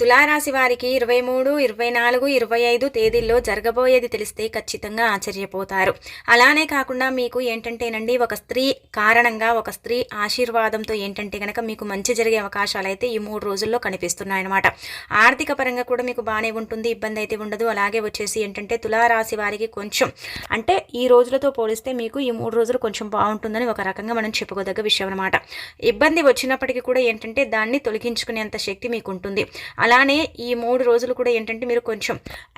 తులారాశి వారికి ఇరవై మూడు ఇరవై నాలుగు ఇరవై ఐదు తేదీల్లో జరగబోయేది తెలిస్తే ఖచ్చితంగా ఆశ్చర్యపోతారు. అలానే కాకుండా మీకు ఏంటంటేనండి ఒక స్త్రీ కారణంగా ఒక స్త్రీ ఆశీర్వాదంతో ఏంటంటే కనుక మీకు మంచి జరిగే అవకాశాలు అయితే ఈ మూడు రోజుల్లో కనిపిస్తున్నాయన్నమాట. ఆర్థిక పరంగా కూడా మీకు బాగానే ఉంటుంది ఇబ్బంది అయితే ఉండదు. అలాగే వచ్చేసి ఏంటంటే తులారాశి వారికి కొంచెం అంటే ఈ రోజులతో పోలిస్తే మీకు ఈ మూడు రోజులు కొంచెం బాగుంటుందని ఒక రకంగా మనం చెప్పుకోదగ్గ విషయం అనమాట ఇబ్బంది వచ్చినప్పటికీ కూడా ఏంటంటే దాన్ని తొలగించుకునేంత శక్తి మీకు ఉంటుంది అలానే ఈ మూడు రోజులు కూడా ఏంటంటే మీరు కొంచెం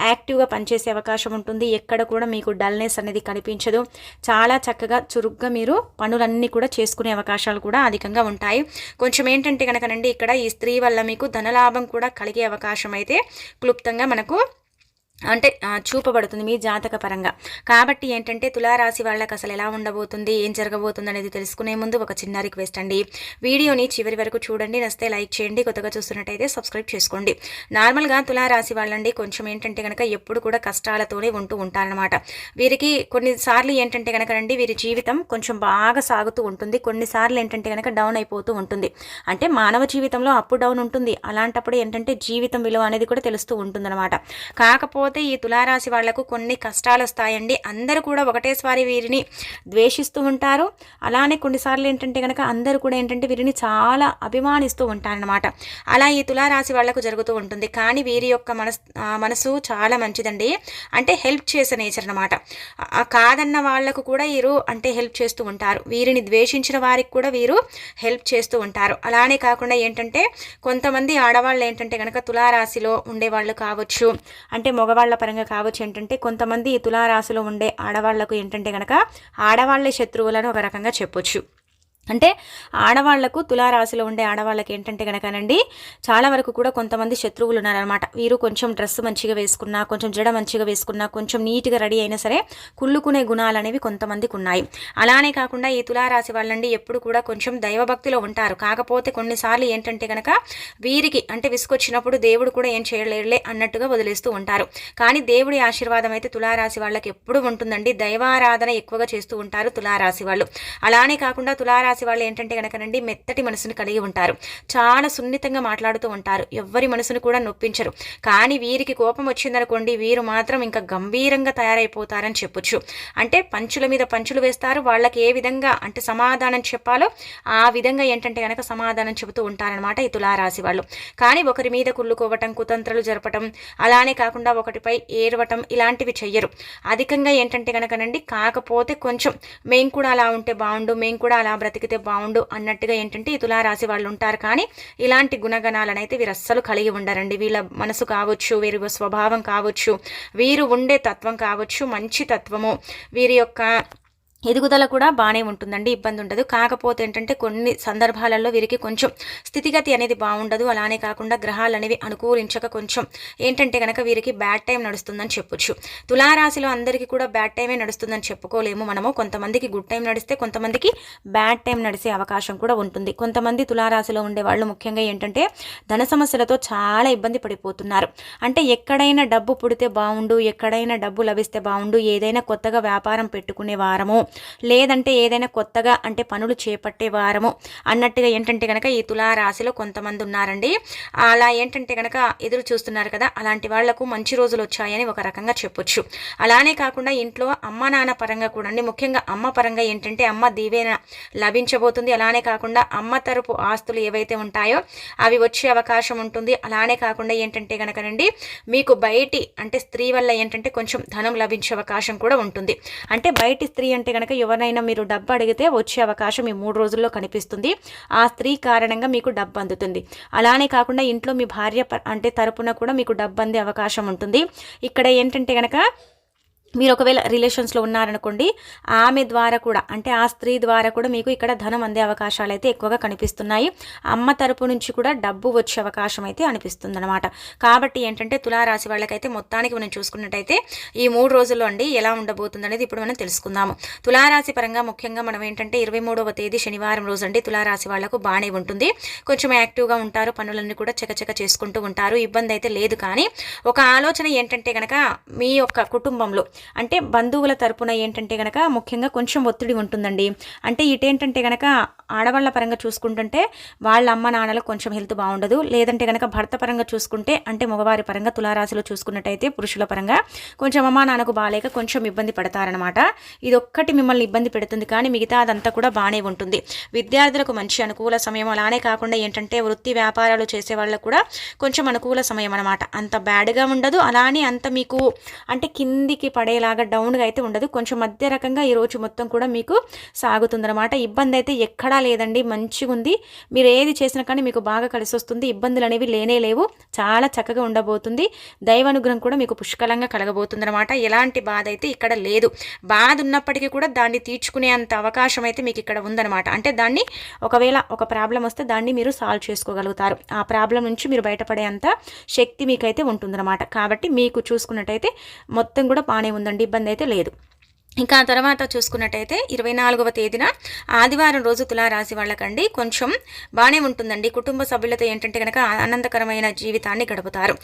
యాక్టివ్గా పనిచేసే అవకాశం ఉంటుంది. ఎక్కడ కూడా మీకు డల్నెస్ అనేది కనిపించదు. చాలా చక్కగా చురుగ్గా మీరు పనులన్నీ కూడా చేసుకునే అవకాశాలు కూడా అధికంగా ఉంటాయి. కొంచెం ఏంటంటే కనుకనండి ఇక్కడ ఈ స్త్రీ వల్ల మీకు ధనలాభం కూడా కలిగే అవకాశం అయితే క్లుప్తంగా మనకు అంటే చూపబడుతుంది మీ జాతక పరంగా. కాబట్టి ఏంటంటే తులారాశి వాళ్ళకి అసలు ఎలా ఉండబోతుంది ఏం జరగబోతుంది అనేది తెలుసుకునే ముందు ఒక చిన్న రిక్వెస్ట్ అండి. వీడియోని చివరి వరకు చూడండి నస్తే లైక్ చేయండి కొత్తగా చూస్తున్నట్టయితే సబ్స్క్రైబ్ చేసుకోండి. నార్మల్గా తులారాశి వాళ్ళండి కొంచెం ఏంటంటే కనుక ఎప్పుడు కూడా కష్టాలతోనే ఉంటూ ఉంటారనమాట వీరికి కొన్నిసార్లు ఏంటంటే కనుక రండి వీరి జీవితం కొంచెం బాగా సాగుతూ ఉంటుంది. కొన్నిసార్లు ఏంటంటే కనుక డౌన్ అయిపోతూ ఉంటుంది. అంటే మానవ జీవితంలో అప్ డౌన్ ఉంటుంది. అలాంటప్పుడు ఏంటంటే జీవితం విలువ అనేది కూడా తెలుస్తూ ఉంటుందన్నమాట. కాకపోతే కాకపోతే ఈ తులారాశి వాళ్ళకు కొన్ని కష్టాలు వస్తాయండి అందరూ కూడా ఒకటేసారి వీరిని ద్వేషిస్తూ ఉంటారు. అలానే కొన్నిసార్లు ఏంటంటే కనుక అందరూ కూడా ఏంటంటే వీరిని చాలా అభిమానిస్తూ ఉంటారనమాట అలా ఈ తులారాశి వాళ్ళకు జరుగుతూ ఉంటుంది. కానీ వీరి యొక్క మనస్ మనసు చాలా మంచిదండి. అంటే హెల్ప్ చేసే నేచర్ అనమాట కాదన్న వాళ్ళకు కూడా వీరు అంటే హెల్ప్ చేస్తూ ఉంటారు. వీరిని ద్వేషించిన వారికి కూడా వీరు హెల్ప్ చేస్తూ ఉంటారు. అలానే కాకుండా ఏంటంటే కొంతమంది ఆడవాళ్ళు ఏంటంటే కనుక తులారాశిలో ఉండేవాళ్ళు కావచ్చు. అంటే మగవాళ్ళు ఆడవాళ్ళ పరంగా కావచ్చు ఏంటంటే కొంతమంది తులారాశిలో ఉండే ఆడవాళ్ళకు ఏంటంటే కనుక ఆడవాళ్ళే శత్రువులను ఒక రకంగా చెప్పొచ్చు. అంటే ఆడవాళ్ళకు తులారాశిలో ఉండే ఆడవాళ్ళకి ఏంటంటే కనుకనండి చాలా వరకు కూడా కొంతమంది శత్రువులు ఉన్నారనమాట వీరు కొంచెం డ్రెస్ మంచిగా వేసుకున్నా కొంచెం జడ మంచిగా వేసుకున్నా కొంచెం నీట్గా రెడీ అయినా సరే కుళ్ళుకునే గుణాలు అనేవి కొంతమందికి ఉన్నాయి. అలానే కాకుండా ఈ తులారాశి వాళ్ళండి ఎప్పుడు కూడా కొంచెం దైవభక్తిలో ఉంటారు. కాకపోతే కొన్నిసార్లు ఏంటంటే కనుక వీరికి అంటే విసుకొచ్చినప్పుడు దేవుడు కూడా ఏం చేయలేరులే అన్నట్టుగా వదిలేస్తూ ఉంటారు. కానీ దేవుడి ఆశీర్వాదం అయితే తులారాశి వాళ్ళకి ఎప్పుడు ఉంటుందండి. దైవారాధన ఎక్కువగా చేస్తూ ఉంటారు తులారాశి వాళ్ళు. అలానే కాకుండా తులారాశి రాశి వాళ్ళు ఏంటంటే కనుకనండి మెత్తటి మనసును కలిగి ఉంటారు. చాలా సున్నితంగా మాట్లాడుతూ ఉంటారు. ఎవరి మనసును కూడా నొప్పించరు. కానీ వీరికి కోపం వచ్చిందనుకోండి వీరు మాత్రం ఇంకా గంభీరంగా తయారైపోతారని చెప్పొచ్చు. అంటే పంచుల మీద పంచులు వేస్తారు. వాళ్ళకి ఏ విధంగా అంటే సమాధానం చెప్పాలో ఆ విధంగా ఏంటంటే కనుక సమాధానం చెబుతూ ఉంటారనమాట ఈ తులారాశి వాళ్ళు. కానీ ఒకరి మీద కుళ్ళుకోవటం కుతంత్రలు జరపటం అలానే కాకుండా ఒకటిపై ఏరవటం ఇలాంటివి చెయ్యరు. అధికంగా ఏంటంటే కనుకనండి కాకపోతే కొంచెం మేము కూడా అలా ఉంటే బాగుండు మేము కూడా అలా బ్రతికి బతికితే బాగుండు అన్నట్టుగా ఏంటంటే ఈ తులారాశి వాళ్ళు ఉంటారు. కానీ ఇలాంటి గుణగణాలను అయితే వీరు అస్సలు కలిగి ఉండరండి. వీళ్ళ మనసు కావచ్చు వీరి స్వభావం కావచ్చు వీరు ఉండే తత్వం కావచ్చు మంచి తత్వము వీరి యొక్క ఎదుగుదల కూడా బాగానే ఉంటుందండి ఇబ్బంది ఉండదు. కాకపోతే ఏంటంటే కొన్ని సందర్భాలలో వీరికి కొంచెం స్థితిగతి అనేది బాగుండదు అలానే కాకుండా గ్రహాలు అనేవి అనుకూలించక కొంచెం ఏంటంటే కనుక వీరికి బ్యాడ్ టైం నడుస్తుందని చెప్పొచ్చు. తులారాశిలో అందరికీ కూడా బ్యాడ్ టైమే నడుస్తుందని చెప్పుకోలేము మనము. కొంతమందికి గుడ్ టైం నడిస్తే కొంతమందికి బ్యాడ్ టైం నడిసే అవకాశం కూడా ఉంటుంది. కొంతమంది తులారాశిలో ఉండే వాళ్ళు ముఖ్యంగా ఏంటంటే ధన సమస్యలతో చాలా ఇబ్బంది పడిపోతున్నారు. అంటే ఎక్కడైనా డబ్బు పుడితే బాగుండు ఎక్కడైనా డబ్బు లభిస్తే బాగుండు ఏదైనా కొత్తగా వ్యాపారం పెట్టుకునే వారము లేదంటే ఏదైనా కొత్తగా అంటే పనులు చేపట్టే వారము. అన్నట్టుగా ఏంటంటే కనుక ఈ తులారాశిలో కొంతమంది ఉన్నారండి. అలా ఏంటంటే కనుక ఎదురు చూస్తున్నారు కదా అలాంటి వాళ్ళకు మంచి రోజులు వచ్చాయని ఒక రకంగా చెప్పొచ్చు. అలానే కాకుండా ఇంట్లో అమ్మ నాన్న పరంగా కూడా ముఖ్యంగా అమ్మ పరంగా ఏంటంటే అమ్మ దీవెన లభించబోతుంది. అలానే కాకుండా అమ్మ తరపు ఆస్తులు ఏవైతే ఉంటాయో అవి వచ్చే అవకాశం ఉంటుంది. అలానే కాకుండా ఏంటంటే కనుకనండి మీకు బయటి అంటే స్త్రీ వల్ల ఏంటంటే కొంచెం ధనం లభించే అవకాశం కూడా ఉంటుంది. అంటే బయటి స్త్రీ అంటే కనుక ఎవరైనా మీరు డబ్బు అడిగితే వచ్చే అవకాశం ఈ మూడు రోజుల్లో కనిపిస్తుంది. ఆ స్త్రీ కారణంగా మీకు డబ్బు అందుతుంది. అలానే కాకుండా ఇంట్లో మీ భార్య అంటే తరపున కూడా మీకు డబ్బు అందే అవకాశం ఉంటుంది. ఇక్కడ ఏంటంటే కనుక మీరు ఒకవేళ రిలేషన్స్లో ఉన్నారనుకోండి ఆమె ద్వారా కూడా అంటే ఆ స్త్రీ ద్వారా కూడా మీకు ఇక్కడ ధనం అందే అవకాశాలు అయితే ఎక్కువగా కనిపిస్తున్నాయి. అమ్మ తరపు నుంచి కూడా డబ్బు వచ్చే అవకాశం అయితే అనిపిస్తుంది అనమాట కాబట్టి ఏంటంటే తులారాశి వాళ్ళకైతే మొత్తానికి మనం చూసుకున్నట్టయితే ఈ మూడు రోజుల్లో అండి ఎలా ఉండబోతుంది అనేది ఇప్పుడు మనం తెలుసుకుందాము. తులారాశి పరంగా ముఖ్యంగా మనం ఏంటంటే ఇరవై మూడవ తేదీ శనివారం రోజు అండి తులారాశి వాళ్ళకు బాగానే ఉంటుంది. కొంచెం యాక్టివ్గా ఉంటారు పనులన్నీ కూడా చకచక చేసుకుంటూ ఉంటారు. ఇబ్బంది అయితే లేదు కానీ ఒక ఆలోచన ఏంటంటే కనుక మీ యొక్క కుటుంబంలో అంటే బంధువుల తరపున ఏంటంటే గనక ముఖ్యంగా కొంచెం ఒత్తిడి ఉంటుందండి. అంటే ఇటేంటంటే గనక ఆడవాళ్ళ పరంగా చూసుకుంటుంటే వాళ్ళ అమ్మ నాన్నలకు కొంచెం హెల్త్ బాగుండదు. లేదంటే గనక భర్త పరంగా చూసుకుంటే అంటే మగవారి పరంగా తులారాశిలో చూసుకున్నట్టయితే పురుషుల పరంగా కొంచెం అమ్మ నాన్నకు బాగాలేక కొంచెం ఇబ్బంది పడతారనమాట ఇది ఒక్కటి మిమ్మల్ని ఇబ్బంది పెడుతుంది. కానీ మిగతా అదంతా కూడా బాగానే ఉంటుంది. విద్యార్థులకు మంచి అనుకూల సమయం అలానే కాకుండా ఏంటంటే వృత్తి వ్యాపారాలు చేసే వాళ్ళకు కూడా కొంచెం అనుకూల సమయం అనమాట అంత బ్యాడ్గా ఉండదు. అలానే అంత మీకు అంటే కిందికి పడే పడేలాగా డౌన్గా అయితే ఉండదు. కొంచెం మధ్య రకంగా ఈ రోజు మొత్తం కూడా మీకు సాగుతుందన్నమాట. ఇబ్బంది అయితే ఎక్కడా లేదండి. మంచిగా ఉంది మీరు ఏది చేసినా కానీ మీకు బాగా కలిసి వస్తుంది ఇబ్బందులు అనేవి లేనే లేవు. చాలా చక్కగా ఉండబోతుంది. దైవానుగ్రహం కూడా మీకు పుష్కలంగా కలగబోతుంది అనమాట ఎలాంటి బాధ అయితే ఇక్కడ లేదు. బాధ ఉన్నప్పటికీ కూడా దాన్ని తీర్చుకునే అంత అవకాశం అయితే మీకు ఇక్కడ ఉందన్నమాట. అంటే దాన్ని ఒకవేళ ఒక ప్రాబ్లం వస్తే దాన్ని మీరు సాల్వ్ చేసుకోగలుగుతారు. ఆ ప్రాబ్లం నుంచి మీరు బయటపడే అంత శక్తి మీకైతే ఉంటుందన్నమాట. కాబట్టి మీకు చూసుకున్నట్టయితే మొత్తం కూడా బాగానే ఉందండి ఇబ్బంది అయితే లేదు. ఇంకా తర్వాత చూసుకున్నట్టయితే ఇరవై నాలుగవ తేదీన ఆదివారం రోజు తులారాశి వాళ్ళకండి కొంచెం బాగానే ఉంటుందండి. కుటుంబ సభ్యులతో ఏంటంటే కనుక ఆనందకరమైన జీవితాన్ని గడుపుతారు.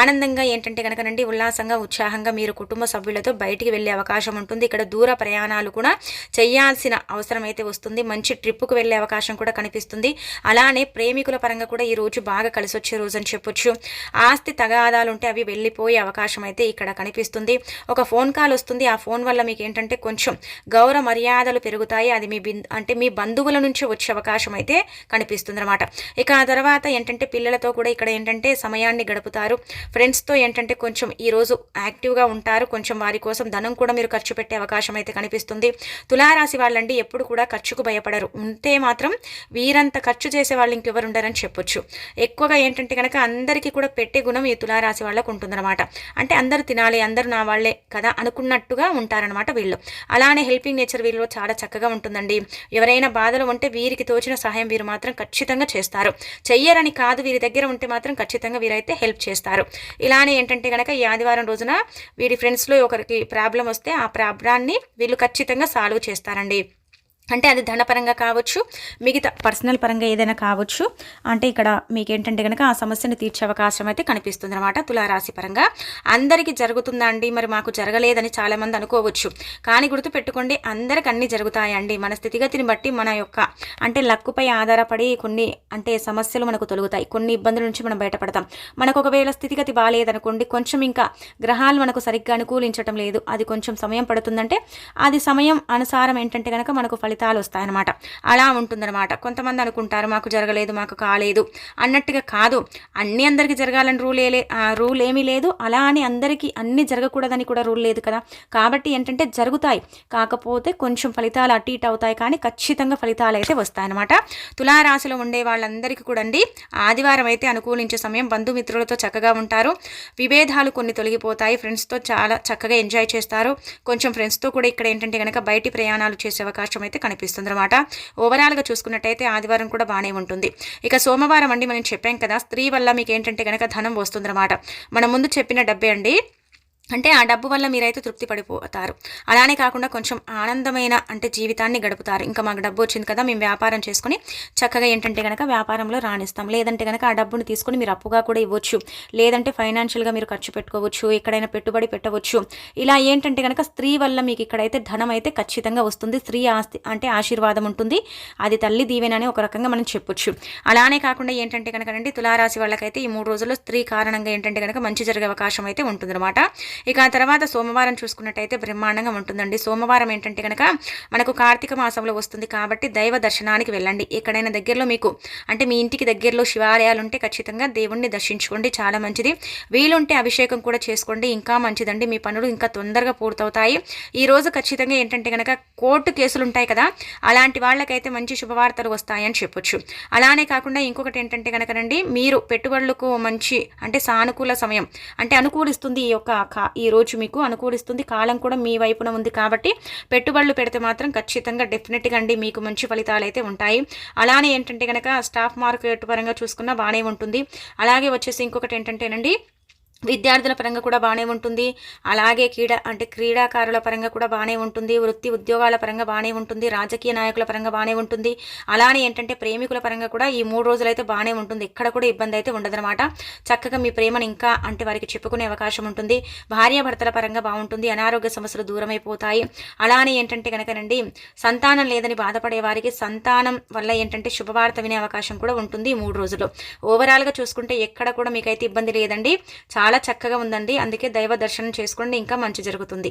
ఆనందంగా ఏంటంటే కనుకనండి ఉల్లాసంగా ఉత్సాహంగా మీరు కుటుంబ సభ్యులతో బయటికి వెళ్ళే అవకాశం ఉంటుంది. ఇక్కడ దూర ప్రయాణాలు కూడా చేయాల్సిన అవసరం అయితే వస్తుంది. మంచి ట్రిప్పుకు వెళ్ళే అవకాశం కూడా కనిపిస్తుంది. అలానే ప్రేమికుల పరంగా కూడా ఈ రోజు బాగా కలిసి వచ్చే రోజు అని చెప్పొచ్చు. ఆస్తి తగాదాలు ఉంటే అవి వెళ్ళిపోయే అవకాశం అయితే ఇక్కడ కనిపిస్తుంది. ఒక ఫోన్ కాల్ వస్తుంది. ఆ ఫోన్ వల్ల మీకు ఏంటంటే కొంచెం గౌరవ మర్యాదలు పెరుగుతాయి. అది మీ బిందు అంటే మీ బంధువుల నుంచి వచ్చే అవకాశం అయితే కనిపిస్తుంది అనమాట ఇక ఆ తర్వాత ఏంటంటే పిల్లలతో కూడా ఇక్కడ ఏంటంటే సమయాన్ని గడుపుతారు. ఫ్రెండ్స్తో ఏంటంటే కొంచెం ఈరోజు యాక్టివ్గా ఉంటారు. కొంచెం వారి కోసం ధనం కూడా మీరు ఖర్చు పెట్టే అవకాశం అయితే కనిపిస్తుంది. తులారాశి వాళ్ళండి ఎప్పుడు కూడా ఖర్చుకు భయపడరు. ఉంటే మాత్రం వీరంత ఖర్చు చేసే వాళ్ళు ఇంకెవరు ఉండరని చెప్పొచ్చు. ఎక్కువగా ఏంటంటే కనుక అందరికీ కూడా పెట్టే గుణం ఈ తులారాశి వాళ్ళకు ఉంటుందన్నమాట. అంటే అందరూ తినాలి అందరూ నా వాళ్ళే కదా అనుకున్నట్టుగా ఉంటారనమాట వీళ్ళు. వీళ్ళు. అలానే హెల్పింగ్ నేచర్ వీళ్ళు చాలా చక్కగా ఉంటుందండి. ఎవరైనా బాధలు ఉంటే వీరికి తోచిన సహాయం వీరు మాత్రం ఖచ్చితంగా చేస్తారు. చెయ్యరని కాదు వీరి దగ్గర ఉంటే మాత్రం ఖచ్చితంగా వీరైతే హెల్ప్ చేస్తారు. ఇలానే ఏంటంటే కనుక ఈ ఆదివారం రోజున వీరి ఫ్రెండ్స్లో ఒకరికి ప్రాబ్లం వస్తే ఆ ప్రాబ్లాన్ని వీళ్ళు ఖచ్చితంగా సాల్వ్ చేస్తారండి. అంటే అది ధనపరంగా కావచ్చు మిగతా పర్సనల్ పరంగా ఏదైనా కావచ్చు అంటే ఇక్కడ మీకు ఏంటంటే కనుక ఆ సమస్యను తీర్చే అవకాశం అయితే కనిపిస్తుంది అనమాట తులారాశి పరంగా. అందరికీ జరుగుతుందండి మరి మాకు జరగలేదని చాలామంది అనుకోవచ్చు. కానీ గుర్తుపెట్టుకోండి అందరికి అన్నీ జరుగుతాయండి. మన స్థితిగతిని బట్టి మన యొక్క అంటే లక్కుపై ఆధారపడి కొన్ని అంటే సమస్యలు మనకు తొలుగుతాయి. కొన్ని ఇబ్బందుల నుంచి మనం బయటపడతాం. మనకు ఒకవేళ స్థితిగతి బాగాలేదనుకోండి కొంచెం ఇంకా గ్రహాలు మనకు సరిగ్గా అనుకూలించడం లేదు. అది కొంచెం సమయం పడుతుందంటే అది సమయం అనుసారం ఏంటంటే కనుక మనకు ఫలితం ఫలితాలు వస్తాయన్నమాట. అలా ఉంటుందన్నమాట. కొంతమంది అనుకుంటారు మాకు జరగలేదు మాకు కాలేదు. అన్నట్టుగా కాదు. అన్ని అందరికీ జరగాలని రూల్ ఏ రూల్ ఏమీ లేదు. అలా అని అందరికీ అన్ని జరగకూడదని కూడా రూల్ లేదు కదా. కాబట్టి ఏంటంటే జరుగుతాయి. కాకపోతే కొంచెం ఫలితాలు అటు ఇటు అవుతాయి కానీ ఖచ్చితంగా ఫలితాలు అయితే వస్తాయన్నమాట. తులారాశిలో ఉండే వాళ్ళందరికీ కూడా అండి ఆదివారం అయితే అనుకూలించే సమయం. బంధుమిత్రులతో చక్కగా ఉంటారు. విభేదాలు కొన్ని తొలగిపోతాయి. ఫ్రెండ్స్తో చాలా చక్కగా ఎంజాయ్ చేస్తారు. కొంచెం ఫ్రెండ్స్తో కూడా ఇక్కడ ఏంటంటే కనుక బయటి ప్రయాణాలు చేసే అవకాశం అయితే కనిపిస్తుంది అనమాట ఓవరాల్గా చూసుకున్నట్టయితే ఆదివారం కూడా బాగానే ఉంటుంది. ఇక సోమవారం అండి మనం చెప్పాం కదా స్త్రీ వల్ల మీకు ఏంటంటే కనుక ధనం వస్తుందన్నమాట. మనం ముందు చెప్పిన డబ్బే అండి. అంటే ఆ డబ్బు వల్ల మీరైతే తృప్తి పడిపోతారు. అలానే కాకుండా కొంచెం ఆనందమైన అంటే జీవితాన్ని గడుపుతారు. ఇంకా మాకు డబ్బు వచ్చింది కదా మేము వ్యాపారం చేసుకుని చక్కగా ఏంటంటే కనుక వ్యాపారంలో రాణిస్తాం. లేదంటే కనుక ఆ డబ్బును తీసుకుని మీరు అప్పుగా కూడా ఇవ్వచ్చు. లేదంటే ఫైనాన్షియల్గా మీరు ఖర్చు పెట్టుకోవచ్చు. ఎక్కడైనా పెట్టుబడి పెట్టవచ్చు. ఇలా ఏంటంటే కనుక స్త్రీ వల్ల మీకు ఇక్కడైతే ధనం అయితే ఖచ్చితంగా వస్తుంది. స్త్రీ ఆస్తి అంటే ఆశీర్వాదం ఉంటుంది. అది తల్లి దీవెనని ఒక రకంగా మనం చెప్పొచ్చు. అలానే కాకుండా ఏంటంటే కనుక అండి తులారాశి వాళ్ళకైతే ఈ మూడు రోజుల్లో స్త్రీ కారణంగా ఏంటంటే కనుక మంచి జరిగే అవకాశం అయితే ఉంటుందన్నమాట. ఇక ఆ తర్వాత సోమవారం చూసుకున్నట్టయితే బ్రహ్మాండంగా ఉంటుందండి. సోమవారం ఏంటంటే కనుక మనకు కార్తీక మాసంలో వస్తుంది కాబట్టి దైవ దర్శనానికి వెళ్ళండి. ఎక్కడైనా దగ్గరలో మీకు అంటే మీ ఇంటికి దగ్గరలో శివాలయాలు ఉంటే ఖచ్చితంగా దేవుణ్ణి దర్శించుకోండి. చాలా మంచిది. వీలుంటే అభిషేకం కూడా చేసుకోండి. ఇంకా మంచిదండి. మీ పనులు ఇంకా తొందరగా పూర్తవుతాయి. ఈ రోజు ఖచ్చితంగా ఏంటంటే కనుక కోర్టు కేసులు ఉంటాయి కదా అలాంటి వాళ్ళకైతే మంచి శుభవార్తలు వస్తాయని చెప్పొచ్చు. అలానే కాకుండా ఇంకొకటి ఏంటంటే కనుకనండి మీరు పెట్టుబడులకు మంచి అంటే సానుకూల సమయం అంటే అనుకూలిస్తుంది ఈ యొక్క ఈ రోజు మీకు అనుకూలిస్తుంది. కాలం కూడా మీ వైపున ఉంది కాబట్టి పెట్టుబడులు పెడితే మాత్రం ఖచ్చితంగా డెఫినెట్గా అండి మీకు మంచి ఫలితాలు అయితే ఉంటాయి. అలానే ఏంటంటే కనుక స్టాక్ మార్కెట్ పరంగా చూసుకున్నా బాగానే ఉంటుంది. అలాగే వచ్చేసి ఇంకొకటి ఏంటంటేనండి విద్యార్థుల పరంగా కూడా బాగానే ఉంటుంది. అలాగే క్రీడా అంటే క్రీడాకారుల పరంగా కూడా బాగానే ఉంటుంది. వృత్తి ఉద్యోగాల పరంగా బాగానే ఉంటుంది. రాజకీయ నాయకుల పరంగా బాగానే ఉంటుంది. అలానే ఏంటంటే ప్రేమికుల పరంగా కూడా ఈ మూడు రోజులు అయితే బాగానే ఉంటుంది. ఎక్కడ కూడా ఇబ్బంది అయితే ఉండదనమాట చక్కగా మీ ప్రేమను ఇంకా అంటే వారికి చెప్పుకునే అవకాశం ఉంటుంది. భార్యాభర్తల పరంగా బాగుంటుంది అనారోగ్య సమస్యలు దూరమైపోతాయి. అలానే ఏంటంటే కనుకనండి సంతానం లేదని బాధపడే వారికి సంతానం వల్ల ఏంటంటే శుభవార్త వినే అవకాశం కూడా ఉంటుంది ఈ మూడు రోజులు ఓవరాల్గా చూసుకుంటే ఎక్కడ కూడా మీకైతే ఇబ్బంది లేదండి. చాలా చాలా చక్కగా ఉందండి. అందుకే దైవ దర్శనం చేసుకోండి. ఇంకా మంచి జరుగుతుంది.